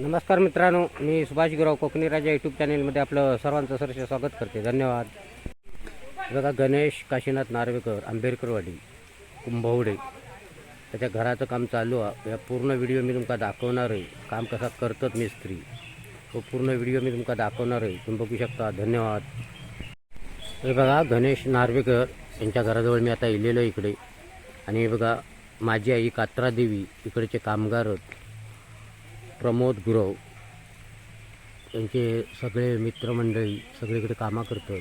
नमस्कार मित्रांनो मी सुभाष गुराव कोकणी राजा यूट्यूब चॅनेलमध्ये आपलं सर्वांचं सरसे स्वागत करते. धन्यवाद. बघा गणेश काशीनाथ नार्वेकर आंबेडकरवाडी कुंभवडे. त्याच्या घराचं काम चालू आहे. या पूर्ण व्हिडिओ मी तुमका दाखवणार आहे. काम कसा करतात मिस्त्री तो पूर्ण व्हिडिओ मी तुमका दाखवणार आहे. तुम्ही बघू शकता. धन्यवाद. हे बघा गणेश नार्वेकर यांच्या घराजवळ मी आता इलेलो आहे इकडे. आणि हे बघा माझी आई कात्रा देवी इकडचे कामगार प्रमोद गुरव त्यांचे सगळे मित्रमंडळी सगळीकडे कामं करतात.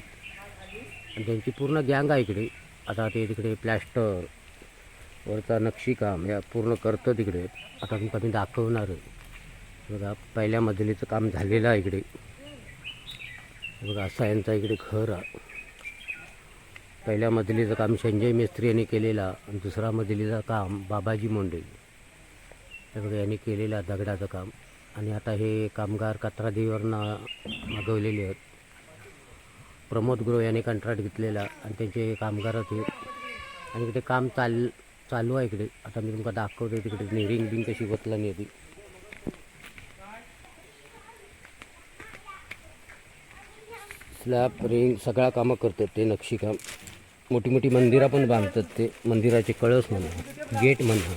आणि त्यांची पूर्ण गँग आहे इकडे. आता ते तिकडे प्लॅस्टर वरचा नक्षीकाम या पूर्ण करतं तिकडे. आता मी कधी दाखवणार बघा पहिल्या मजलीचं काम झालेलं आहे इकडे. बघा असा यांचा इकडे घर आहे. पहिल्या मजलीचं काम संजय मिस्त्री यांनी केलेला आणि दुसरा मजलीचं काम बाबाजी मोंडे. हे बघा यांनी केलेलं दगडाचं काम. आणि आता हे कामगार कत्रादेवीवरनं मागवलेले आहेत. प्रमोद गुरव यांनी कंत्राट घेतलेला आणि त्यांचे कामगार होते आणि इकडे काम चाल चालू आहे इकडे. आता मी तुमका दाखवतो तिकडे. नेरिंग बिंग कशी बसला नाही ती स्लॅब रिंग सगळ्या कामं करतात ते नक्षीकाम. मोठी मोठी मंदिरं पण बांधतात ते. मंदिराचे कळस म्हणा गेट म्हणा.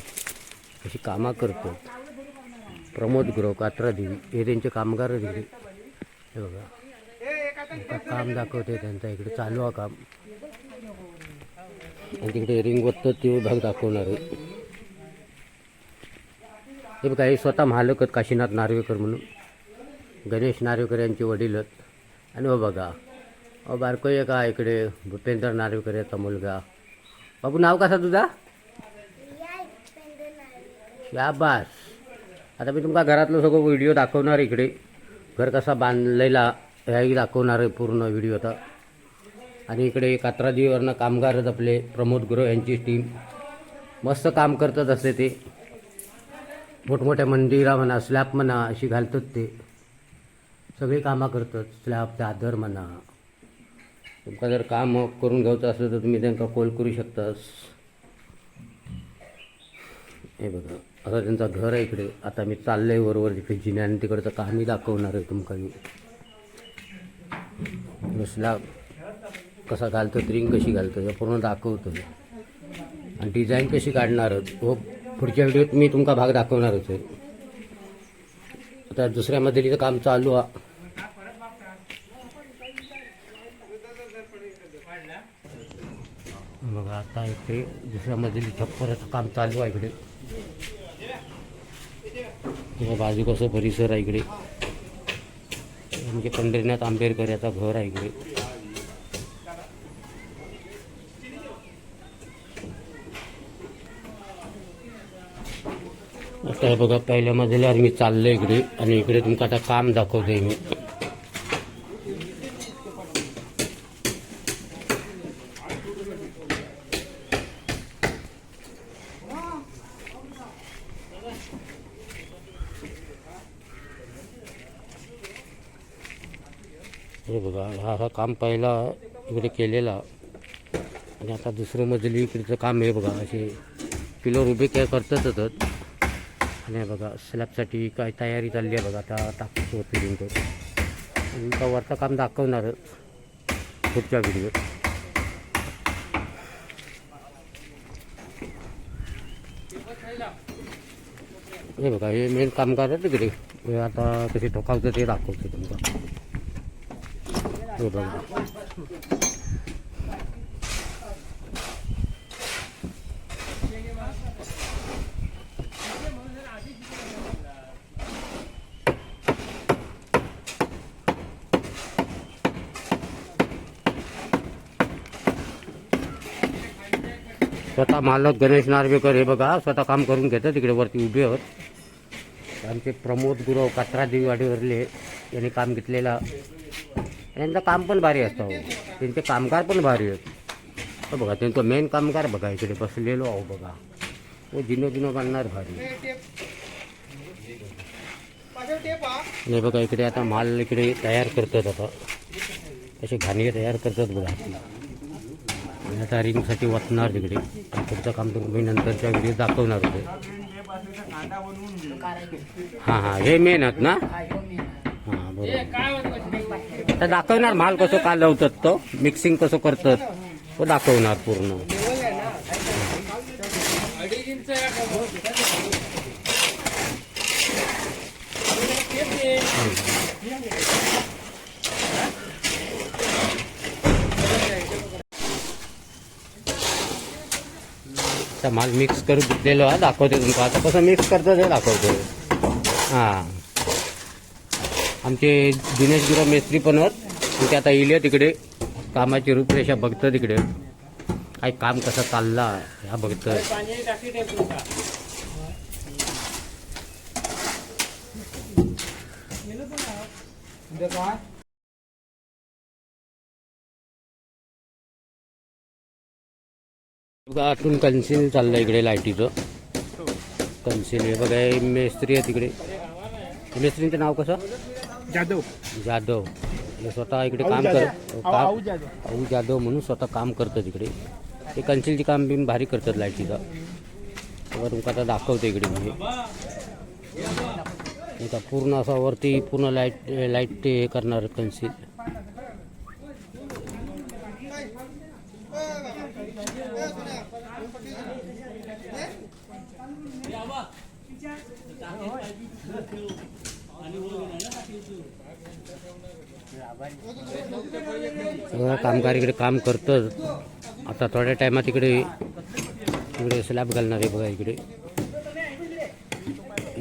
अशी कामं करतो. प्रमोद गुरव कात्रा देवी हे त्यांचे कामगार आहेत हे बघा. आता काम दाखवते त्यांचा इकडे चालू आहे काम. आणि तिकडे रिंग वत्तात ते भाग दाखवणार आहे. हे बघा हे स्वतः मालक आहेत काशीनाथ नार्वेकर म्हणून. गणेश नार्वेकर यांचे वडील आहेत. आणि हो बघा. अहो बारको आहे का इकडे भूपेंद्र नार्वेकर याचा मुलगा. बाबू नाव कसा तुझा? शाबास. आता मी तुमका घरातलं सगळं व्हिडिओ दाखवणार इकडे. घर कसा बांधलेला ह्याही दाखवणार आहे पूर्ण व्हिडिओ आता. आणि इकडे कात्राजीवरनं कामगार आपले प्रमोद गुरव यांची टीम मस्त काम करतात असते ते. मोठमोठ्या मंदिरा म्हणा स्लॅब म्हणा अशी घालतात ते. सगळी कामं करतात स्लॅब दादर म्हणा. तुमका जर काम करून घ्यायचं असलं तर तुम्ही त्यांना कॉल करू शकतास. हे बघा. आता त्यांचं घर आहे इकडे. आता मी चाललंय वरवर तिकडे जिन्याने तिकडचं कामही दाखवणार आहे तुमका मी नुसला कसा घालतं रिंग कशी घालतं हे पूर्ण दाखवतो आणि डिझाईन कशी काढणार हो पुढच्या व्हिडिओत मी तुमका भाग दाखवणारच आहे. आता दुसऱ्या मजलीचं काम चालू आहे बघा आता इकडे दुसऱ्या मजली छप्पराचं काम चालू आहे इकडे. बाजू कसं परिसर आहे इकडे. म्हणजे पंढरीनाथ आंबेडकर याचा घर आहे इकडे. आता बघा पहिल्या मजल्यावर मी चाललो इकडे आणि इकडे तुमचं आता काम दाखवतोय मी. हे बघा हा हा काम पहिला इकडे केलेला. आणि आता दुसरं मजली इकडचं काम आहे बघा असे पिलर उभे काय करतातच आणि बघा स्लॅबसाठी काय तयारी चालली आहे बघा आता टाकतो होते लिंक आणि का वरचं काम दाखवणार पुढच्या व्हिडिओत हे बघा हे मेन कामगार आहे तिकडे. हे आता कसे ठोकावतं ते दाखवतो तुमचा हे बघा स्वतः मालक गणेश नार्वेकर हे बघा स्वतः काम करून घेतात तिकडे वरती उभे आहोत. आमचे प्रमोद गुरव कात्रा देवीवाडीवरले यांनी काम घेतलेला. यांचं काम पण भारी असतं हो. त्यांचे कामगार पण भारी आहेत. हो बघा त्यांचं मेन कामगार बघा इकडे बसलेलो आहो बघा. तो जिनो जिनो बांधणार भारी. नाही बघा इकडे आता माल इकडे तयार करतात आता. असे घाणगे तयार करतात बघा. आणि आता रिंगसाठी वाचणार तिकडे. पुढचं काम तुम्ही नंतरच्या व्हिडिओ दाखवणार होते. हां हां हे मेन आहेत ना? तर दाखवणार माल कसं कालवतात तो? मिक्सिंग कसं करतात? तो दाखवणार पूर्ण. माल मिक्स करून दिलेलो हा दाखवते तुमका. आता कसं मिक्स करतो ते दाखवतो हां. आमचे दिनेश गुरा मेस्त्री पण आहेत. ते आता इले तिकडे. कामाची रूपरेषा बघतं तिकडे. काय काम कसं चालला ह्या बघतं बघा आतून कन्सिल चाललं इकडे लाईटीचं. कन्सिल हे बघा मेस्त्री आहे तिकडे. मेस्त्रीचं नाव कसं? जाधव. जाधव. हे स्वतः इकडे काम. कर जाधव. म्हणून स्वतः काम करतं तिकडे ते कन्सिलचे काम बिम भारी करतात लाईटीचं. तेव्हा तुमका आता दाखवतो इकडे म्हणजे. आता पूर्ण असा वरती पूर्ण लाइट लाइट ते हे करणार कन्सिल. कामगार इकडे काम करतं आता थोड्या टायमात इकडे इकडे स्लॅब घालणार आहे बघा इकडे.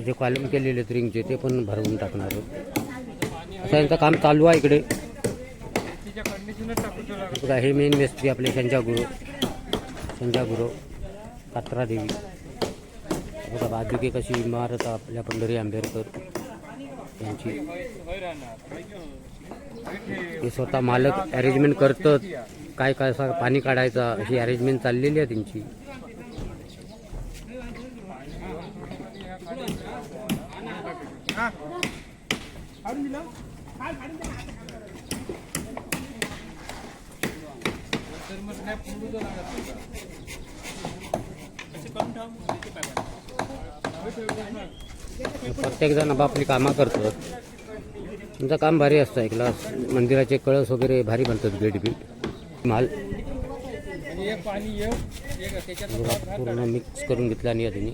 जे कॉलम केलेले आहेत रिंगचे ते पण भरवून टाकणार आहे असं यांचं काम चालू आहे इकडे. बघा हे मेन मिस्त्री आपले संजा गुरु संजा गुरु बघा बाजूके कशी इमारत आपल्या पंढरी आंबेडकर. यांची. हे स्वतः मालक अरेंजमेंट करतात. काय काय असं पाणी काढायचं अशी अरेंजमेंट चाललेली आहे त्यांची. प्रत्येक जण आपापली कामं करतो. तुमचं काम भारी असतं ऐकला. मंदिराचे कळस वगैरे भारी बनतात गेट बीट. माल. पूर्ण मिक्स करून घेतला आणि त्यांनी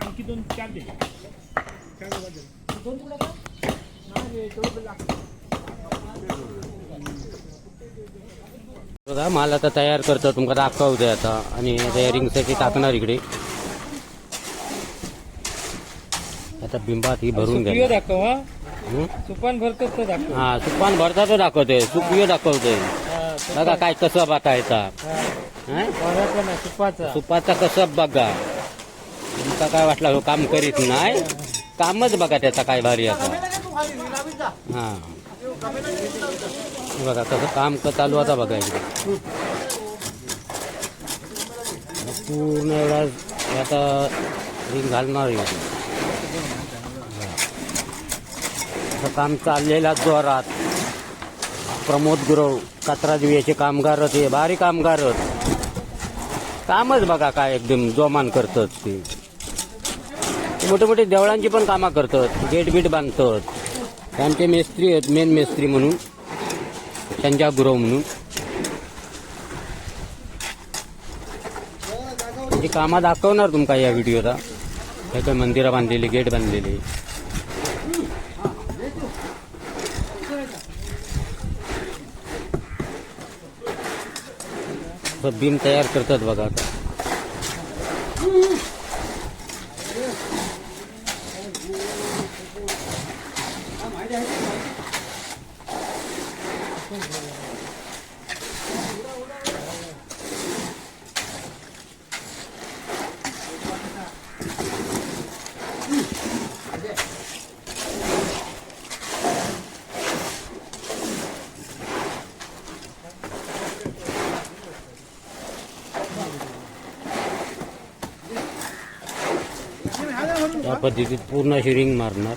आणखी दोन बघा माल आता तयार करतो तुमका दाखवते आता. आणि रिंगसाठी टाकणार इकडे. आता बिंबात ही भरून घ्या दाखव? सुपान भरतो तो दाखव. हा सुपान भरता तो दाखवतोय. सुपियो दाखवतोय बघा काय कसं बघायचा. हा. हं? सुपाचा. सुपाचा कसं बघा. तुमका काय वाटलं हो काम करीत नाही? कामच बघा त्याचा काय भारी आता हा. हे बघा कसं काम क- चालू आता बघा इकडे. पूर्ण एवढा आता रिंग घालणार आहे. असं काम चाललेला जोरात. प्रमोद गुरव कचरा दिव्याचे कामगार ते भारी कामगार कामच बघा काय एकदम जोमान करतात ते. मोठे मोठे देवळांची पण कामं करतात गेट बीट बांधतात. त्यांचे मेस्त्री आहेत मेन मेस्त्री म्हणून. त्यांच्या गुरव म्हणून. म्हणजे कामा दाखवणार तुमका या व्हिडिओला. काय काय मंदिरं बांधलेली गेट बांधलेली. असं बीम तयार करतात बघा आता. या पद्धतीत पूर्ण अशी रिंग मारणार.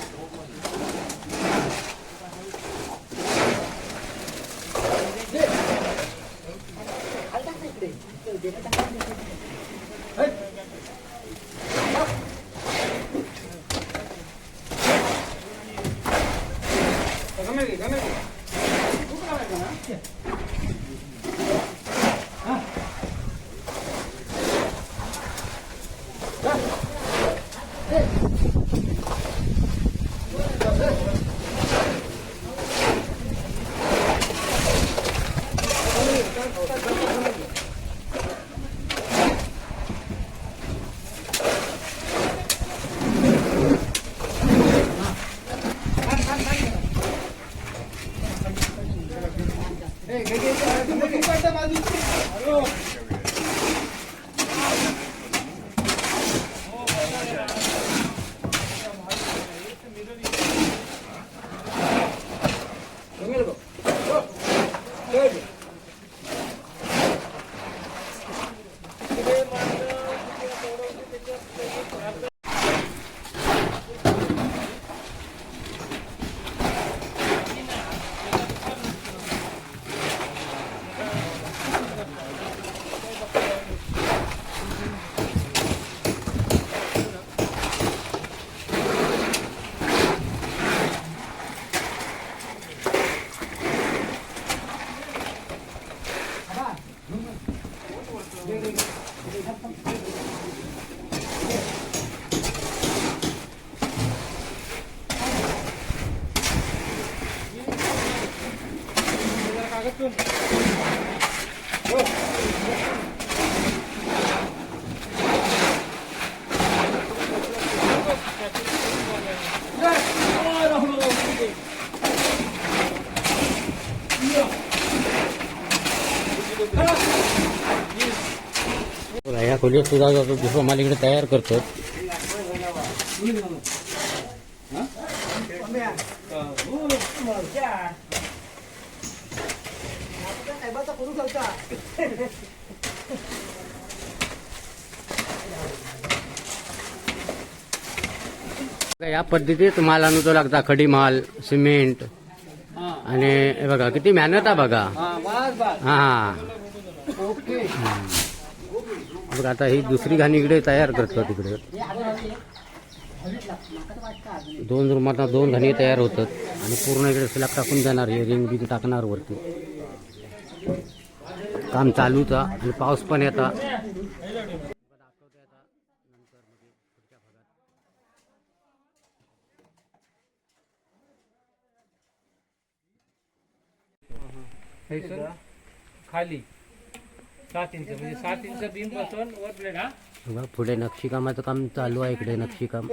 बघा, या खोलीत सुद्धा जातो दुसरं मला इकडे तयार करतो. या पद्धतीत माल आणतो लागता खडी माल सिमेंट. आणि बघा किती मेहनत आहे बघा. हा मग आता ही दुसरी घाणी इकडे तयार करतो तिकडे. दोन रूमात दोन घाणी तयार होतात. आणि पूर्ण इकडे स्लॅब टाकून जाणार हे रिंग बिंग टाकणार वरती. काम चालूच आणि पाऊस पण येता खाली. सात इंच म्हणजे सात इंच बीम बसवून वर प्लेट हा बघा पुढे नक्षीकामाचं काम चालू आहे इकडे नक्षीकाम.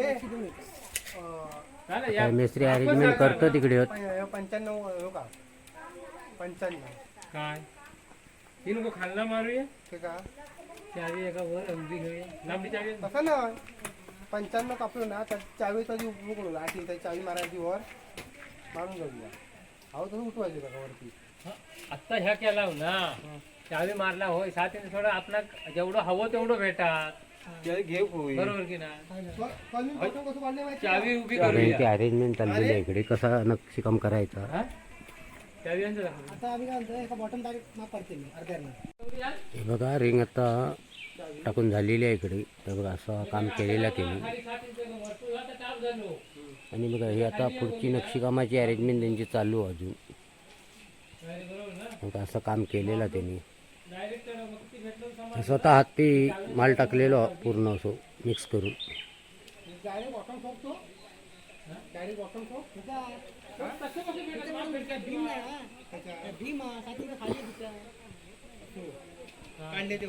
चालेल या. काय मेस्त्री अरेंजमेंट करतो तिकडे पंच्याण्णव हो का? पंच्याण्णव. काय? गो खाल्ला मारूया ठीक आहे. चावी एका वर अंगठी घेऊया लांबी चावी आहे. तसं ना पंच्याण्णव कापलो ना तर चावीचा जी उकळू आठी तर चावी मारायची वर. मारून जाऊया अहो तसं उठवायचं का वरती? आत्ता ह्या केला हो ना. चावी मारला होय साथीने थोडं आपला जेवढं हवं तेवढं भेटा अरेंजमेंट चाललेली आहे इकडे कसा नक्षीकाम करायचा? हा? हे बघा रिंग आता टाकून झालेली आहे इकडे. हे बघा असं काम केलेलं त्यांनी. आणि बघा हे आता पुढची नक्षीकामाची अरेंजमेंट त्यांची चालू आहे अजून. असं काम केलेलं त्यांनी. स्वतः हाती माल टाकलेलो पूर्ण असो मिक्स करून. काढले ते.